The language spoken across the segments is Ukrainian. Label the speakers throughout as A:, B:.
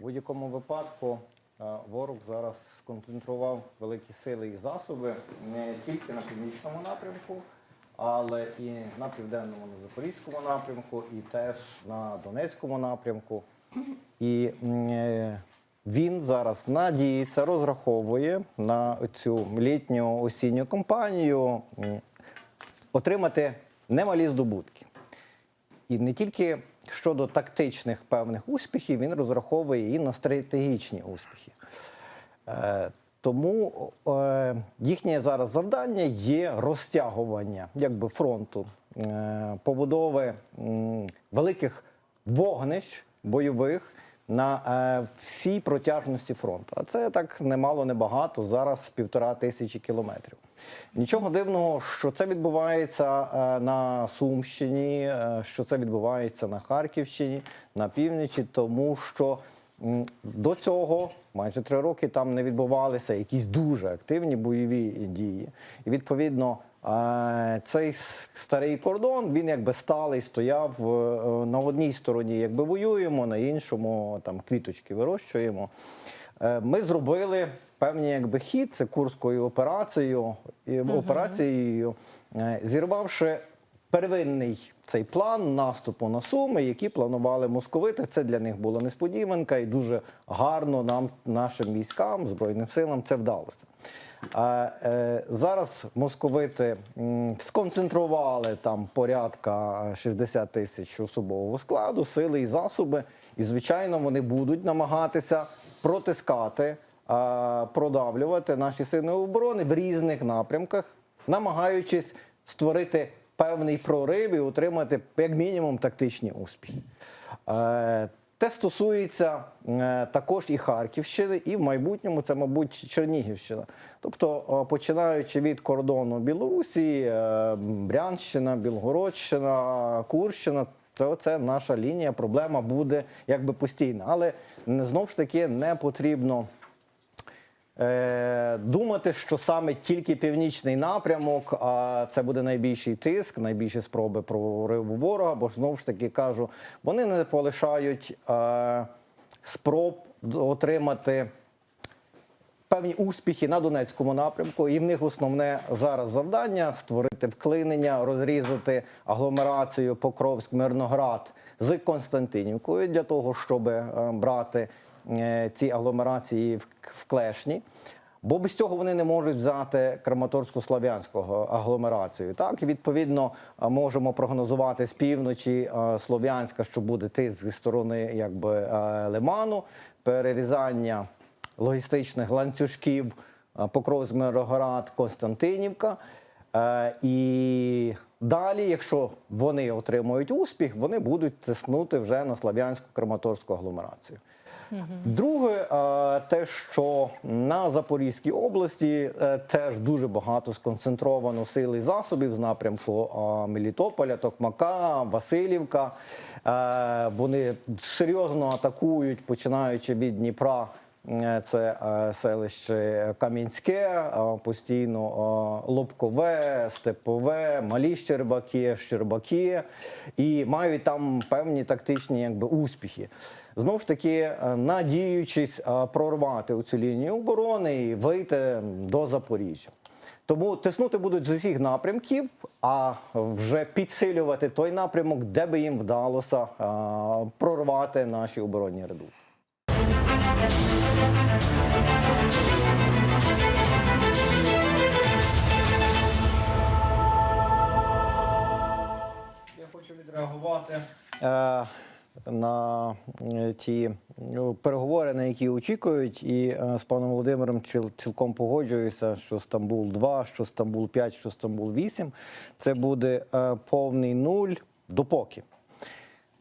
A: У будь-якому випадку е, ворог зараз сконцентрував великі сили і засоби не тільки на північному напрямку, але і на південному, на запорізькому напрямку, і теж на Донецькому напрямку. І е, він зараз надіється, розраховує на цю літню осінню кампанію отримати немалі здобутки. І не тільки щодо тактичних певних успіхів, він розраховує і на стратегічні успіхи. Е, тому е, їхнє зараз завдання є розтягування якби, фронту, е, побудови великих вогнищ бойових на всій протяжності фронту. А це так немало, небагато, зараз півтора тисячі кілометрів. Нічого дивного, що це відбувається е, на Сумщині, е, що це відбувається на Харківщині, на півночі, тому що до цього майже три роки там не відбувалися якісь дуже активні бойові дії. І відповідно е, цей старий кордон він якби сталий, стояв на одній стороні, якби воюємо, на іншому там квіточки вирощуємо. Ми зробили певний якби хід, це курською операцією, і операцією, е, зірвавши первинний цей план наступу на Суми, які планували московити. Це для них була несподіванка, і дуже гарно нам, нашим військам, збройним силам, це вдалося. А е, зараз московити м, сконцентрували там порядка 60 тисяч особового складу, сили і засоби. І, звичайно, вони будуть намагатися протискати, продавлювати наші сили оборони в різних напрямках, намагаючись створити певний прорив і отримати як мінімум тактичні успіхи. Е, Те стосується е, також і Харківщини, і в майбутньому це, мабуть, Чернігівщина. Тобто, е, починаючи від кордону Білорусі, Брянщина, Білгородщина, Курщина. Це оце наша лінія. Проблема буде якби постійна. Але не- знов ж таки не потрібно думати, що саме тільки північний напрямок, а це буде найбільший тиск, найбільші спроби прориву ворога, бо знову ж таки кажу, вони не полишають е, спроб отримати певні успіхи на Донецькому напрямку, і в них основне зараз завдання створити вклинення, розрізати агломерацію Покровськ, Мирноград з Константинівкою для того, щоб е, брати е, ці агломерації в, клешні. Бо без цього вони не можуть взяти Краматорську-Слов'янську агломерацію. Так, і відповідно е, можемо прогнозувати з півночі е, Слов'янська, що буде тиск зі сторони якби е, Лиману, перерізання логістичних ланцюжків е, Покровськ, Мироград, Константинівка. Е, І далі, якщо вони отримують успіх, вони будуть тиснути вже на слав'янську краматорську агломерацію. Друге, те, що на Запорізькій області е, теж дуже багато сконцентровано сил і засобів з напрямку Мелітополя, Токмака, Васильівка. Е, Вони серйозно атакують, починаючи від Дніпра. Е, Це е, селище Кам'янське, е, постійно Лобкове, Степове, Малі Щербаки, Щербаки, і мають там певні тактичні якби, успіхи. Знову ж таки, надіючись прорвати цю лінію оборони і вийти до Запоріжжя. Тому тиснути будуть з усіх напрямків, а вже підсилювати той напрямок, де би їм вдалося прорвати наші оборонні ряди. Я хочу відреагувати е, на е, ті ну, переговори, на які очікують, і е, з паном Володимиром цілком погоджуюся, що Стамбул 2, що Стамбул 5, що Стамбул 8 – це буде повний нуль допоки.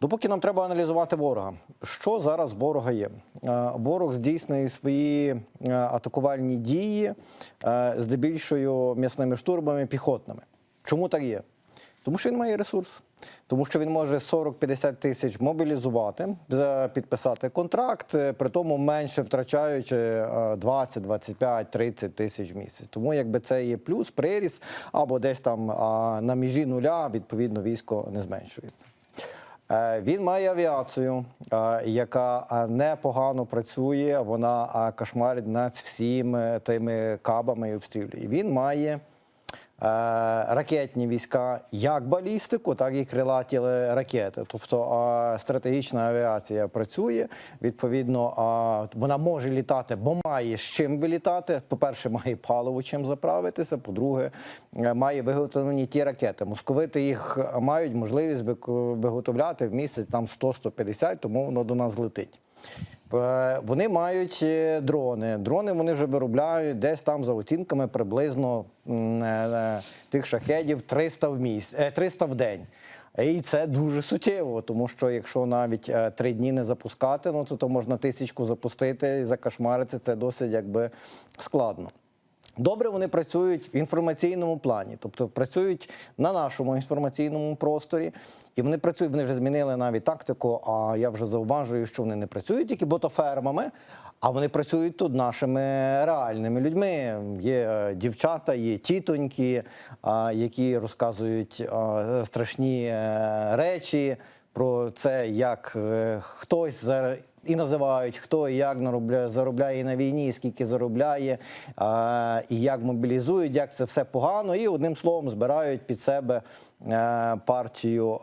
A: Допоки нам треба аналізувати ворога. Що зараз ворога є? Е, Ворог здійснює свої е, атакувальні дії е, здебільшою м'ясними штурмами піхотними. Чому так є? Тому що він має ресурс. Тому що він може 40-50 тисяч мобілізувати, підписати контракт, при тому менше втрачаючи е, 20, 25, 30 тисяч в місяць. Тому якби це є плюс, приріст, або десь там на межі нуля, відповідно, військо не зменшується. Е, Він має авіацію, е, яка е, непогано працює. Вона кошмарить над всіми тими кабами і обстрілює. Він має ракетні війська, як балістику, так і крилаті е, ракети. Тобто е, стратегічна авіація працює. Відповідно, е, вона може літати, бо має з чим вилітати. По-перше, має паливо чим заправитися. По-друге, е, має виготовлені ті ракети. Московити їх мають можливість виготовляти в місяць там 100-150, тому воно до нас летить. Е, Вони мають е, дрони. Дрони вони вже виробляють десь там за оцінками приблизно е, тих шахедів 300 в міс... е, 300 в день. І це дуже суттєво, тому що якщо навіть три дні не запускати, ну то, то можна тисячку запустити і закошмарити. Це досить якби складно. Добре, вони працюють в інформаційному плані, тобто працюють на нашому інформаційному просторі, і вони працюють. Вони вже змінили навіть тактику. А я вже зауважую, що вони не працюють тільки ботофермами, а вони працюють тут нашими реальними людьми. Є е, дівчата, є тітоньки, а, які розказують страшні е, речі про це, як е, хтось за і називають, хто і як заробляє на війні, скільки заробляє, і як мобілізують, як це все погано, і одним словом збирають під себе е, партію.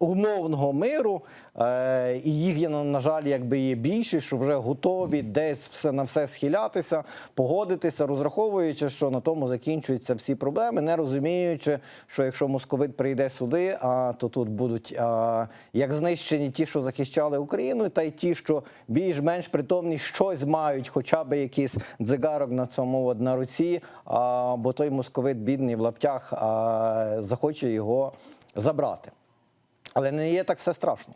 A: Умовного миру, е, і їх є на, жаль, якби є більше, що вже готові десь все на все схилятися, погодитися, розраховуючи, що на тому закінчуються всі проблеми, не розуміючи, що якщо московит прийде сюди, а то тут будуть як знищені ті, що захищали Україну, та й ті, що більш-менш притомні щось мають, хоча б якийсь дзигарок на цьому от, на руці, а, бо той московит бідний в лаптях захоче його забрати. Але не є так все страшно.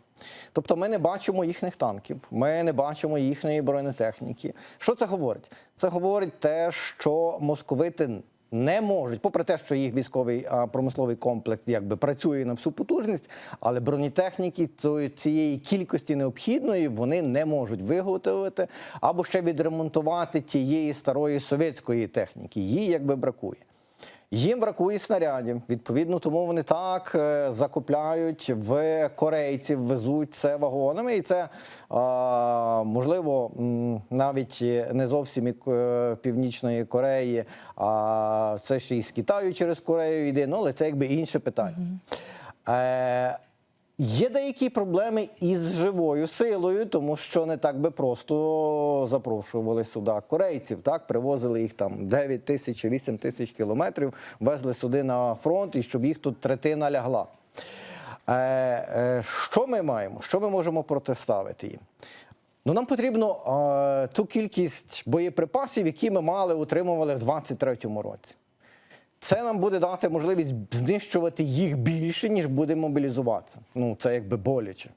A: Тобто ми не бачимо їхніх танків, ми не бачимо їхньої бронетехніки. Що це говорить? Це говорить те, що московити не можуть, попри те, що їх військовий промисловий комплекс якби працює на всю потужність, але бронетехніки цієї кількості необхідної вони не можуть виготовити або ще відремонтувати тієї старої совєтської техніки. Її якби бракує. Їм бракує снарядів. Відповідно, тому вони так е, закупляють в корейців, везуть це вагонами, і це можливо навіть не зовсім е, північної Кореї, а це ще і з Китаю через Корею йде. Ну, але це якби інше питання. Є деякі проблеми із живою силою, тому що не так би просто запрошували сюди корейців. Так привозили їх там 9 тисяч, 8 тисяч кілометрів, везли сюди на фронт, і щоб їх тут третина лягла. Е, е, що ми маємо? Що ми можемо протиставити їм? Ну, нам потрібно е, ту кількість боєприпасів, які ми мали, утримували в 23-му році. Це нам буде дати можливість знищувати їх більше, ніж буде мобілізуватися. Ну, це якби боляче.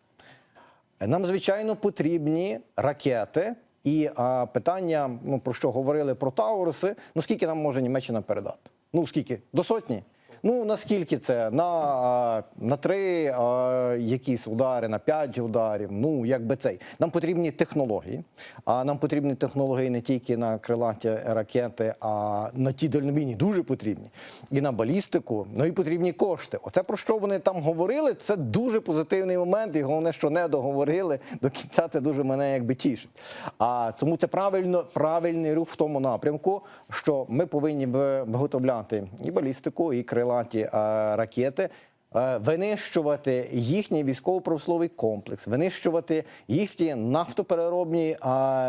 A: Нам, звичайно, потрібні ракети. І а, питання, ну про що говорили про Тауруси, ну скільки нам може Німеччина передати? Ну скільки? До сотні? Ну наскільки це? На, на три а, якісь удари, на п'ять ударів. Ну якби цей. Нам потрібні технології. А нам потрібні технології не тільки на крилаті ракети, а на ті дальнобійні дуже потрібні. І на балістику, ну і потрібні кошти. Оце про що вони там говорили, це дуже позитивний момент. І головне, що не договорили до кінця, це дуже мене якби тішить. А тому це правильно, правильний рух в тому напрямку, що ми повинні ви- виготовляти і балістику, і крилаті е, ракети. е, Винищувати їхній військово-промисловий комплекс, винищувати їхні нафтопереробні е,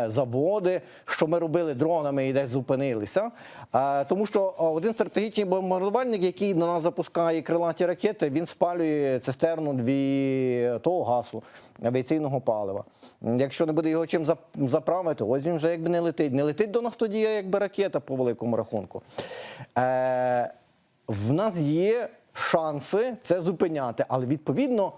A: заводи, що ми робили дронами і десь зупинилися. Е, Тому що е, один стратегічний бомбардувальник, який на нас запускає крилаті ракети, він спалює цистерну дві того гасу авіаційного палива. Якщо не буде його чим заправити, ось він вже якби не летить. Не летить до нас тоді, якби ракета по великому рахунку. В нас є шанси це зупиняти, але відповідно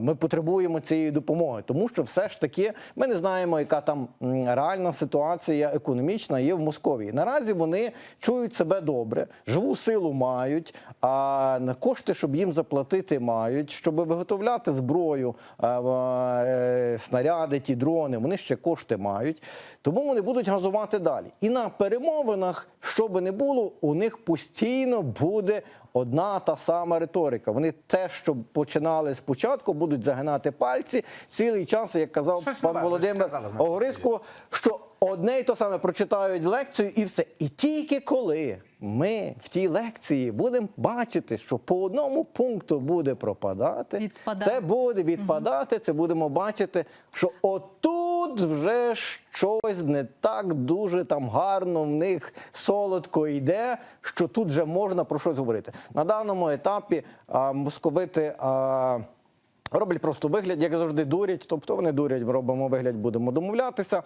A: ми потребуємо цієї допомоги, тому що все ж таки ми не знаємо, яка там реальна ситуація економічна є в Московії. Наразі вони чують себе добре, живу силу мають, а на кошти, щоб їм заплатити, мають, щоб виготовляти зброю, е, снаряди, ті дрони, вони ще кошти мають. Тому вони будуть газувати далі. І на перемовинах, що би не було, у них постійно буде одна та сама риторика. Вони те, що починали спочатку, будуть загинати пальці цілий час, як казав
B: Щось
A: пан
B: нове
A: Володимир
B: сказали,
A: Огориско, що одне й то саме прочитають лекцію і все. І тільки коли ми в тій лекції будемо бачити, що по одному пункту буде пропадати,
C: Відпадати.
A: це буде відпадати, це будемо бачити, що отут вже щось не так дуже там гарно в них солодко йде, що тут вже можна про щось говорити. На даному етапі а, московити. А, Роблять просто вигляд, як завжди дурять. Тобто вони дурять, робимо вигляд, будемо домовлятися.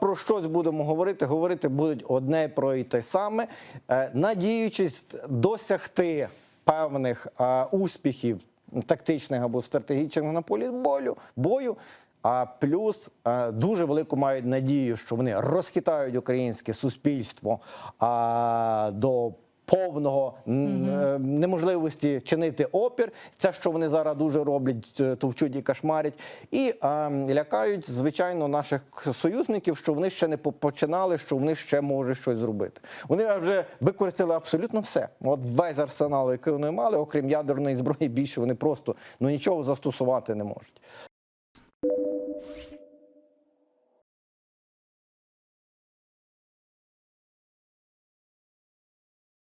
A: Про щось будемо говорити. Говорити будуть одне про і те саме, е, надіючись досягти певних успіхів тактичних або стратегічних на полі болю, бою. А плюс е, дуже велику мають надію, що вони розхитають українське суспільство а, до повного м, е, неможливості чинити опір. Це що вони зараз дуже роблять, е, товчуть і кошмарять, і е, лякають звичайно наших союзників, що вони ще не починали, що вони ще можуть щось зробити. Вони вже використали абсолютно все. От весь арсенал, який вони мали, окрім ядерної зброї, більше вони просто ну нічого застосувати не можуть.